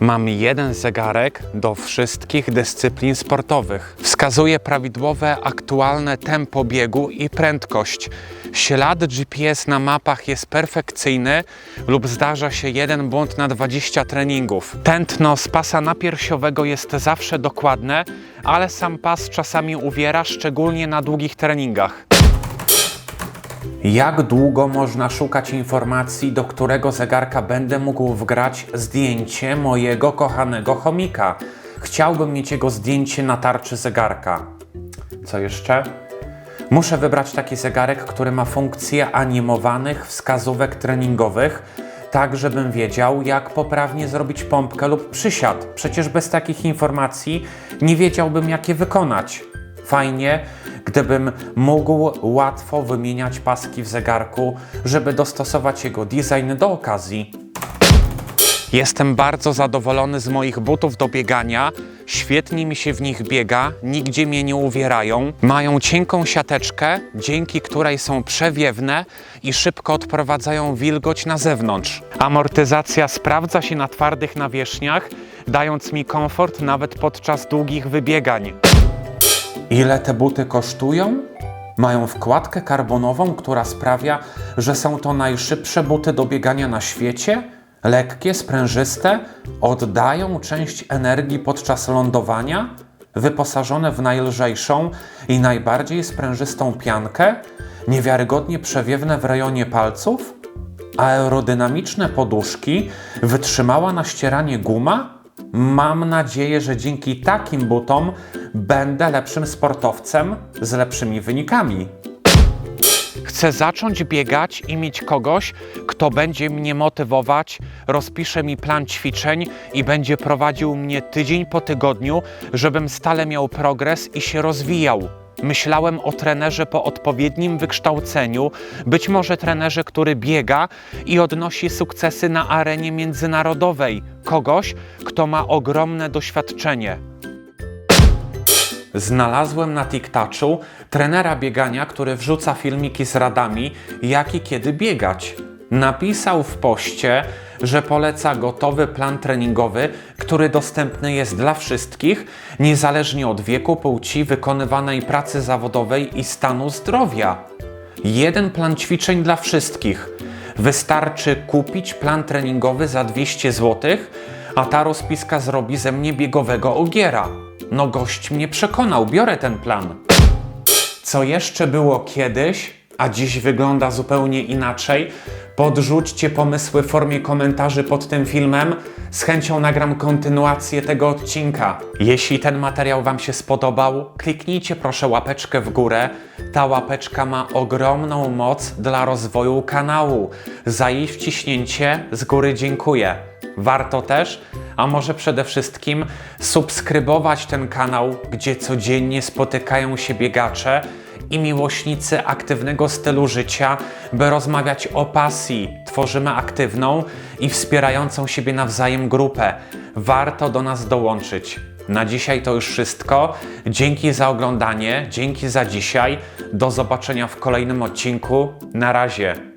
Mam jeden zegarek do wszystkich dyscyplin sportowych. Wskazuje prawidłowe, aktualne tempo biegu i prędkość. Ślad GPS na mapach jest perfekcyjny lub zdarza się jeden błąd na 20 treningów. Tętno z pasa napiersiowego jest zawsze dokładne, ale sam pas czasami uwiera, szczególnie na długich treningach. Jak długo można szukać informacji, do którego zegarka będę mógł wgrać zdjęcie mojego kochanego chomika? Chciałbym mieć jego zdjęcie na tarczy zegarka. Co jeszcze? Muszę wybrać taki zegarek, który ma funkcję animowanych wskazówek treningowych, tak żebym wiedział, jak poprawnie zrobić pompkę lub przysiad. Przecież bez takich informacji nie wiedziałbym, jak je wykonać. Fajnie, gdybym mógł łatwo wymieniać paski w zegarku, żeby dostosować jego design do okazji. Jestem bardzo zadowolony z moich butów do biegania. Świetnie mi się w nich biega, nigdzie mnie nie uwierają. Mają cienką siateczkę, dzięki której są przewiewne i szybko odprowadzają wilgoć na zewnątrz. Amortyzacja sprawdza się na twardych nawierzchniach, dając mi komfort nawet podczas długich wybiegań. Ile te buty kosztują? Mają wkładkę karbonową, która sprawia, że są to najszybsze buty do biegania na świecie. Lekkie, sprężyste, oddają część energii podczas lądowania, wyposażone w najlżejszą i najbardziej sprężystą piankę, niewiarygodnie przewiewne w rejonie palców, aerodynamiczne poduszki, wytrzymała na ścieranie guma. Mam nadzieję, że dzięki takim butom będę lepszym sportowcem z lepszymi wynikami. Chcę zacząć biegać i mieć kogoś, kto będzie mnie motywować, rozpisze mi plan ćwiczeń i będzie prowadził mnie tydzień po tygodniu, żebym stale miał progres i się rozwijał. Myślałem o trenerze po odpowiednim wykształceniu, być może trenerze, który biega i odnosi sukcesy na arenie międzynarodowej, kogoś, kto ma ogromne doświadczenie. Znalazłem na TikToku trenera biegania, który wrzuca filmiki z radami, jak i kiedy biegać. Napisał w poście, że poleca gotowy plan treningowy, który dostępny jest dla wszystkich, niezależnie od wieku, płci, wykonywanej pracy zawodowej i stanu zdrowia. Jeden plan ćwiczeń dla wszystkich. Wystarczy kupić plan treningowy za 200 zł, a ta rozpiska zrobi ze mnie biegowego ogiera. No gość mnie przekonał, biorę ten plan. Co jeszcze było kiedyś, a dziś wygląda zupełnie inaczej? Podrzućcie pomysły w formie komentarzy pod tym filmem. Z chęcią nagram kontynuację tego odcinka. Jeśli ten materiał Wam się spodobał, kliknijcie proszę łapeczkę w górę. Ta łapeczka ma ogromną moc dla rozwoju kanału. Za jej wciśnięcie z góry dziękuję. Warto też, a może przede wszystkim, subskrybować ten kanał, gdzie codziennie spotykają się biegacze i miłośnicy aktywnego stylu życia, by rozmawiać o pasji. Tworzymy aktywną i wspierającą siebie nawzajem grupę. Warto do nas dołączyć. Na dzisiaj to już wszystko. Dzięki za oglądanie, dzięki za dzisiaj. Do zobaczenia w kolejnym odcinku. Na razie.